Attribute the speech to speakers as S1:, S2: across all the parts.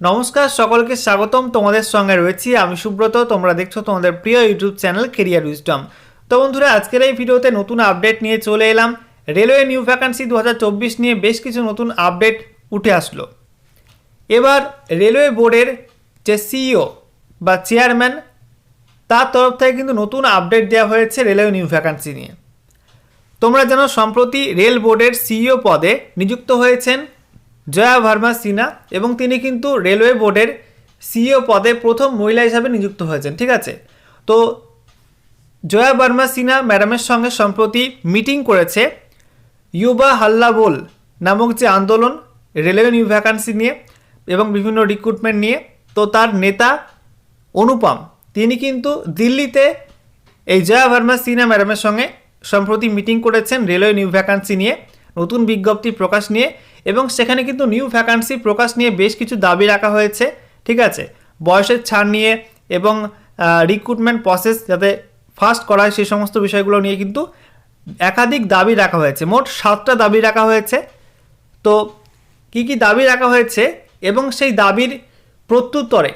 S1: নমস্কার, সকলকে স্বাগতম। তোমাদের সঙ্গে রয়েছি আমি সুব্রত। তোমরা দেখছ তোমাদের প্রিয় ইউটিউব চ্যানেল কেরিয়ার উইজডম তো বন্ধুরা, আজকের এই ভিডিওতে নতুন আপডেট নিয়ে চলে এলাম। রেলওয়ে নিউ ভ্যাকান্সি দু হাজার চব্বিশ নিয়ে বেশ কিছু নতুন আপডেট উঠে আসলো। এবার রেলওয়ে বোর্ডের যে সিইও বা চেয়ারম্যান তার তরফ থেকে কিন্তু নতুন আপডেট দেওয়া হয়েছে রেলওয়ে নিউ ভ্যাকান্সি নিয়ে। তোমরা যেন সম্প্রতি রেল বোর্ডের সিইও পদে নিযুক্ত হয়েছেন জয়া ভার্মা সিনহা এবং তিনি কিন্তু রেলওয়ে বোর্ডের সিইও পদে প্রথম মহিলা হিসাবে নিযুক্ত হয়েছেন, ঠিক আছে? তো জয়া ভার্মা সিনহা ম্যাডামের সঙ্গে সম্প্রতি মিটিং করেছে ইউবা হাল্লা বোল নামক যে আন্দোলন, রেলওয়ে নিউ ভ্যাকান্সি নিয়ে এবং বিভিন্ন রিক্রুটমেন্ট নিয়ে, তো তার নেতা অনুপম, তিনি কিন্তু দিল্লিতে এই জয়া ভার্মা সিনহা ম্যাডামের সঙ্গে সম্প্রতি মিটিং করেছেন রেলওয়ে নিউ ভ্যাকান্সি নিয়ে। নতুন বিজ্ঞপ্তি প্রকাশ নিয়ে এবং সেখানে কিন্তু নিউ ভ্যাকান্সি প্রকাশ নিয়ে বেশ কিছু দাবি রাখা হয়েছে, ঠিক আছে? বয়সের ছাড় নিয়ে এবং রিক্রুটমেন্ট প্রসেস যাতে ফাস্ট করা হয় সেই সমস্ত বিষয়গুলো নিয়ে কিন্তু একাধিক দাবি রাখা হয়েছে। মোট সাতটা দাবি রাখা হয়েছে। তো কি কি দাবি রাখা হয়েছে এবং সেই দাবির প্রত্যুত্তরে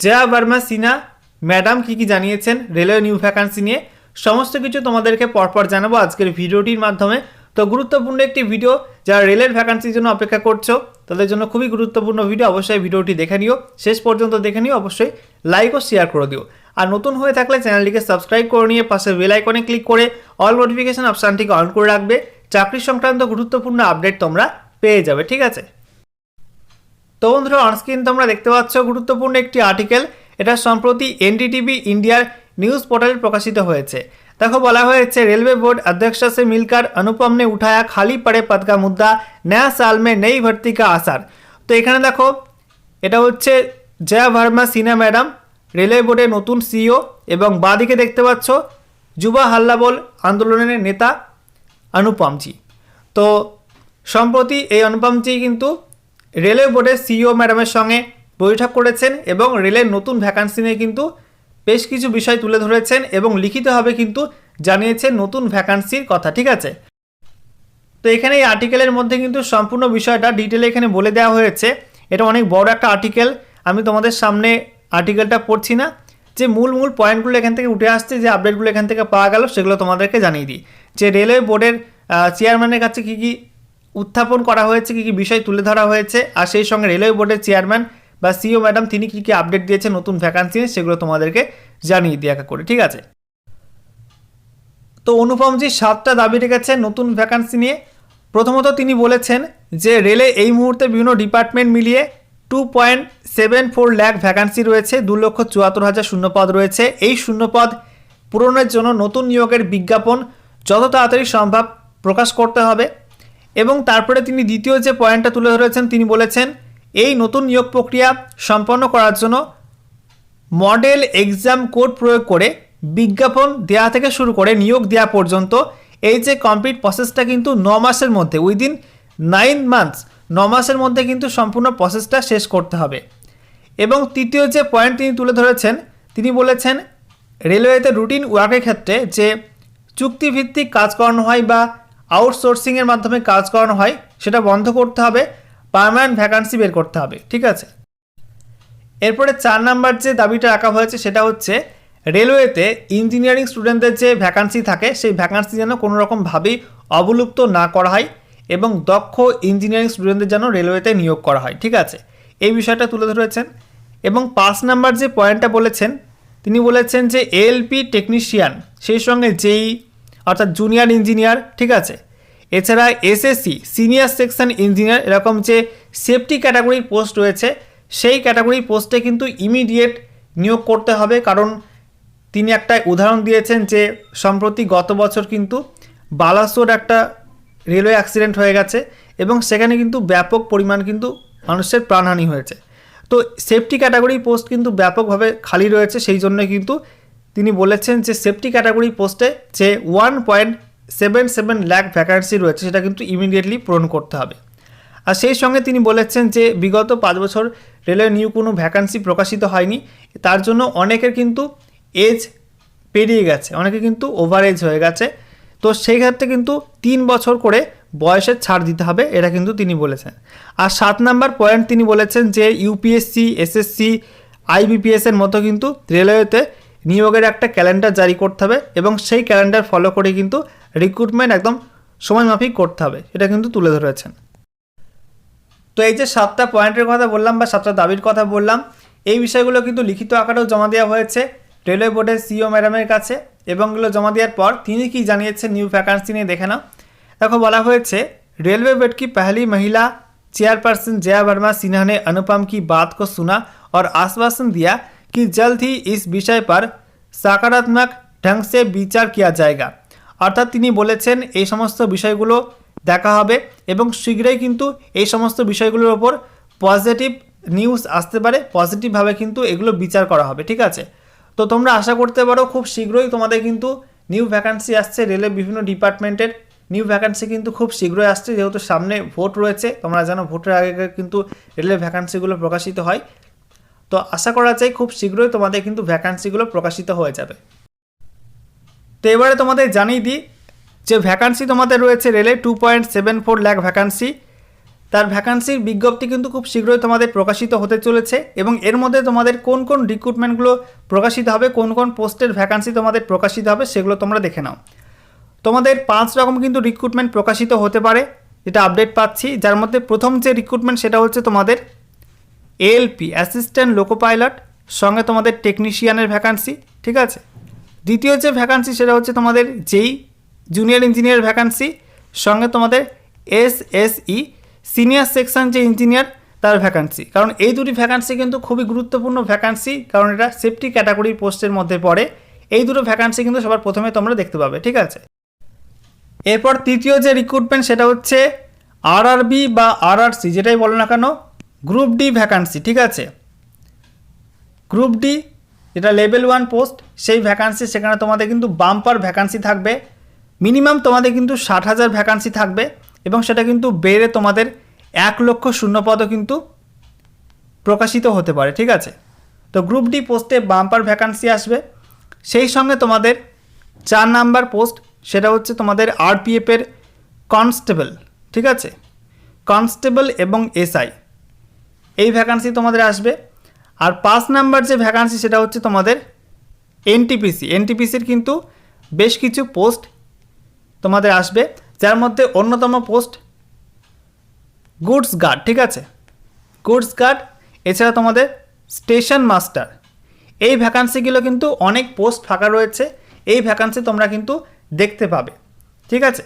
S1: জয়া বর্মা সিনহা ম্যাডাম কি কি জানিয়েছেন, রেলওয়ে নিউ ভ্যাকান্সি নিয়ে, সমস্ত কিছু তোমাদেরকে পরপর জানাব আজকের ভিডিওটির মাধ্যমে। তো গুরুত্বপূর্ণ একটি ভিডিও যারা রেলের ভ্যাকান্সির জন্য অপেক্ষা করছ, তাদের জন্য খুবই গুরুত্বপূর্ণ ভিডিও, অবশ্যই ভিডিওটি দেখে নিও। শেষ পর্যন্ত দেখে নিও, অবশ্যই লাইক ও শেয়ার করে দিও। আর নতুন হয়ে থাকলে চ্যানেলটিকে সাবস্ক্রাইব করে নিয়ে পাশে বেল আইকনে ক্লিক করে অল নোটিফিকেশন অপশানটিকে অন করে রাখবে। চাকরি সংক্রান্ত গুরুত্বপূর্ণ আপডেট তোমরা পেয়ে যাবে, ঠিক আছে? তো বন্ধুরা অনস্ক্রিন তোমরা দেখতে পাচ্ছ গুরুত্বপূর্ণ একটি আর্টিকেল এটা সম্প্রতি এনডিটিভি ইন্ডিয়ার নিউজ পোর্টালে প্রকাশিত হয়েছে। দেখো বলা হয়েছে रेलवे बोर्ड अध्यक्ष से मिलकर अनुपम ने उठाया खाली पड़े पद का मुद्दा नया साल में नई भर्ती का आसार তো এখানে দেখো এটা হচ্ছে জয়া ভার্মা সিনহা ম্যাডাম রেলওয়ে বোর্ডের নতুন সিইও এবং বাদিকে দেখতে পাচ্ছ যুবা হাল্লাবোল আন্দোলনের নেতা অনুপমজি তো সম্প্রতি এই অনুপমজি কিন্তু রেলওয়ে বোর্ডের সিইও ম্যাডামের সঙ্গে বৈঠক করেছেন এবং রেলের নতুন ভ্যাকান্সি নিয়ে কিন্তু বেশ কিছু বিষয় তুলে ধরেছেন এবং লিখিতভাবে কিন্তু জানিয়েছেন নতুন ভ্যাকান্সির কথা, ঠিক আছে? তো এখানে এই আর্টিকেলের মধ্যে কিন্তু সম্পূর্ণ বিষয়টা ডিটেলে এখানে বলে দেওয়া হয়েছে। এটা অনেক বড় একটা আর্টিকেল আমি তোমাদের সামনে আর্টিকেলটা পড়ছি না। যে মূল মূল পয়েন্টগুলো এখান থেকে উঠে আসছে, যে আপডেটগুলো এখান থেকে পাওয়া গেল, সেগুলো তোমাদেরকে জানিয়ে দিই। যে রেলওয়ে বোর্ডের চেয়ারম্যানের কাছে কী কী উত্থাপন করা হয়েছে, কী কী বিষয় তুলে ধরা হয়েছে, আর সেই সঙ্গে রেলওয়ে বোর্ডের চেয়ারম্যান বা সিও ম্যাডাম তিনি কী কী আপডেট দিয়েছেন নতুন ভ্যাকান্সি সেগুলো তোমাদেরকে জানিয়ে দিয়ে একা করে, ঠিক আছে? তো অনুপমজি সাতটা দাবি রেখেছেন নতুন ভ্যাকান্সি নিয়ে। প্রথমত তিনি বলেছেন যে রেলে এই মুহূর্তে বিভিন্ন ডিপার্টমেন্ট মিলিয়ে two point seven four lakh vacancy রয়েছে, দু লক্ষ চুয়াত্তর হাজার শূন্যপদ রয়েছে। এই শূন্যপদ পূরণের জন্য নতুন নিয়োগের বিজ্ঞাপন যত তাড়াতাড়ি সম্ভব প্রকাশ করতে হবে। এবং তারপরে তিনি দ্বিতীয় যে পয়েন্টটা তুলে ধরেছেন, তিনি বলেছেন এই নতুন নিয়োগ প্রক্রিয়া সম্পন্ন করার জন্য মডেল এক্সাম কোড প্রয়োগ করে বিজ্ঞাপন দেওয়া থেকে শুরু করে নিয়োগ দেওয়া পর্যন্ত এই যে কমপ্লিট প্রসেসটা কিন্তু ন মাসের মধ্যে উইদিন নাইন মান্থস ন মাসের মধ্যে কিন্তু সম্পূর্ণ প্রসেসটা শেষ করতে হবে। এবং তৃতীয় যে পয়েন্ট তিনি তুলে ধরেছেন, তিনি বলেছেন রেলওয়েতে রুটিন ওয়ার্কের ক্ষেত্রে যে চুক্তিভিত্তিক কাজ করানো হয় বা আউটসোর্সিংয়ের মাধ্যমে কাজ করানো হয়, সেটা বন্ধ করতে হবে। পারমানেন্ট ভ্যাকান্সি বের করতে হবে, ঠিক আছে? এরপরে চার নাম্বার যে দাবিটা রাখা হয়েছে সেটা হচ্ছে, রেলওয়েতে ইঞ্জিনিয়ারিং স্টুডেন্টদের যে ভ্যাকান্সি থাকে, সেই ভ্যাকান্সি যেন কোনো রকমভাবেই অবলুপ্ত না করা হয় এবং দক্ষ ইঞ্জিনিয়ারিং স্টুডেন্টদের যেন রেলওয়েতে নিয়োগ করা হয়, ঠিক আছে? এই বিষয়টা তুলে ধরেছেন। এবং পাঁচ নাম্বার যে পয়েন্টটা বলেছেন, তিনি বলেছেন যে এলপি টেকনিশিয়ান সেই সঙ্গে জেই অর্থাৎ জুনিয়র ইঞ্জিনিয়ার ঠিক আছে? এছাড়া এসএসসি, সিনিয়র সেকশন ইঞ্জিনিয়ার এরকম যে সেফটি ক্যাটাগরির পোস্ট রয়েছে, সেই ক্যাটাগরি পোস্টে কিন্তু ইমিডিয়েট নিয়োগ করতে হবে। কারণ তিনি একটা উদাহরণ দিয়েছেন যে, সম্প্রতি গত বছর কিন্তু বালাসোর একটা রেলওয়ে অ্যাক্সিডেন্ট হয়ে গেছে এবং সেখানে কিন্তু ব্যাপক পরিমাণ কিন্তু মানুষের প্রাণহানি হয়েছে। তো সেফটি ক্যাটাগরি পোস্ট কিন্তু ব্যাপকভাবে খালি রয়েছে, সেই জন্য কিন্তু তিনি বলেছেন যে সেফটি ক্যাটাগরি পোস্টে যে one point seven seven lakh vacancy রয়েছে, সেটা কিন্তু ইমিডিয়েটলি পূরণ করতে হবে। আর সেই সঙ্গে তিনি বলেছেন যে, বিগত পাঁচ বছর রেলের নিউ কোনো ভ্যাকান্সি প্রকাশিত হয়নি। তার জন্য অনেকের কিন্তু এজ পেরিয়ে গেছে, অনেকে কিন্তু ওভার এজ হয়ে গেছে। তো সেই ক্ষেত্রে কিন্তু তিন বছর করে বয়সের ছাড় দিতে হবে, এটা কিন্তু তিনি বলেছেন। আর সাত নাম্বার পয়েন্ট তিনি বলেছেন যে ইউপিএসসি এসএসসি আইবিপিএসের মতো কিন্তু রেলওয়েতে নিয়োগের একটা ক্যালেন্ডার জারি করতে হবে এবং সেই ক্যালেন্ডার ফলো করে কিন্তু রিক্রুটমেন্ট একদম সময়মাফিক করতে হবে এটা কিন্তু তুলে ধরেছেন তো এই যে সাতটা পয়েন্টের কথা বললাম বা সাতটা দাবির কথা বললাম এই বিষয়গুলো কিন্তু লিখিত আকারেও জমা দেওয়া হয়েছে রেলওয়ে বোর্ডের সিও ম্যাডামের কাছে এবং এগুলো জমা দেওয়ার পর তিনি কি জানিয়েছেন নিউ ভ্যাকান্সি নিয়ে দেখে নাও দেখো বলা হয়েছে रेलवे बोर्ड की पहली महिला चेयरपर्सन जया वर्मा सिन्हा ने अनुपम की बात को सुना और आश्वासन दिया कि जल्द ही इस विषय पर सकारात्मक ढंग से विचार किया जाएगा অর্থাৎ তিনি বলেছেন, এই সমস্ত বিষয়গুলো দেখা হবে এবং শীঘ্রই কিন্তু এই সমস্ত বিষয়গুলোর ওপর পজিটিভ নিউজ আসতে পারে। পজিটিভভাবে কিন্তু এগুলো বিচার করা হবে। ঠিক আছে? তো তোমরা আশা করতে পারো, খুব শীঘ্রই তোমাদের কিন্তু নিউ ভ্যাকান্সি আসছে। রেলের বিভিন্ন ডিপার্টমেন্টের নিউ ভ্যাকান্সি কিন্তু খুব শীঘ্রই আসছে। যেহেতু সামনে ভোট রয়েছে, তোমরা জানো ভোটের আগে কিন্তু রেলের ভ্যাকান্সিগুলো প্রকাশিত হয়। তো আশা করা যায় খুব শীঘ্রই তোমাদের কিন্তু ভ্যাকান্সিগুলো প্রকাশিত হয়ে যাবে। তো এবারে তোমাদের জানিয়ে দিই, যে ভ্যাকান্সি তোমাদের রয়েছে রেলে two point seven four lakh vacancy তার ভ্যাকান্সির বিজ্ঞপ্তি কিন্তু খুব শীঘ্রই তোমাদের প্রকাশিত হতে চলেছে এবং এর মধ্যে তোমাদের কোন কোন রিক্রুটমেন্টগুলো প্রকাশিত হবে, কোন কোন পোস্টের ভ্যাকান্সি তোমাদের প্রকাশিত হবে, সেগুলো তোমরা দেখে নাও। তোমাদের পাঁচ রকম কিন্তু রিক্রুটমেন্ট প্রকাশিত হতে পারে, যেটা আপডেট পাচ্ছি। যার মধ্যে প্রথম যে রিক্রুটমেন্ট সেটা হচ্ছে তোমাদের এএলপি অ্যাসিস্ট্যান্ট লোকো পাইলট সঙ্গে তোমাদের টেকনিশিয়ানের ভ্যাকান্সি ঠিক আছে? দ্বিতীয় যে ভ্যাকান্সি সেটা হচ্ছে তোমাদের যেই জুনিয়র ইঞ্জিনিয়ার ভ্যাকান্সি সঙ্গে তোমাদের S S E senior section যে ইঞ্জিনিয়ার তার ভ্যাকান্সি কারণ এই দুটি ভ্যাকান্সি কিন্তু খুবই গুরুত্বপূর্ণ ভ্যাকান্সি কারণ এটা সেফটি ক্যাটাগরির পোস্টের মধ্যে পড়ে। এই দুটো ভ্যাকান্সি কিন্তু সবার প্রথমে তোমরা দেখতে পাবে, ঠিক আছে? এরপর তৃতীয় যে রিক্রুটমেন্ট সেটা হচ্ছে আরআরবি বা আর আরআরসি যেটাই বলো না কেন গ্রুপ ডি ভ্যাকান্সি ঠিক আছে? গ্রুপ ডি যেটা লেভেল ওয়ান পোস্ট সেই ভ্যাকান্সি সেখানে তোমাদের কিন্তু বাম্পার ভ্যাকান্সি থাকবে। মিনিমাম তোমাদের কিন্তু ষাট হাজার ভ্যাকান্সি থাকবে এবং সেটা কিন্তু বেড়ে তোমাদের এক লক্ষ শূন্যপদও কিন্তু প্রকাশিত হতে পারে, ঠিক আছে? তো গ্রুপ ডি পোস্টে বাম্পার ভ্যাকান্সি আসবে। সেই সঙ্গে তোমাদের চার নাম্বার পোস্ট সেটা হচ্ছে তোমাদের আরপিএফের কনস্টেবল ঠিক আছে? কনস্টেবল এবং এসআই এই ভ্যাকান্সি তোমাদের আসবে। আর পাঁচ নাম্বার যে ভ্যাকান্সি সেটা হচ্ছে তোমাদের এনটিপিসি এনটিপিসির কিন্তু বেশ কিছু পোস্ট তোমাদের আসবে, যার মধ্যে অন্যতম পোস্ট গুডস গার্ড ঠিক আছে? গুডস গার্ড এছাড়া তোমাদের স্টেশন মাস্টার এই ভ্যাকান্সিগুলো কিন্তু অনেক পোস্ট ফাঁকা রয়েছে, এই ভ্যাকান্সি তোমরা কিন্তু দেখতে পাবে, ঠিক আছে?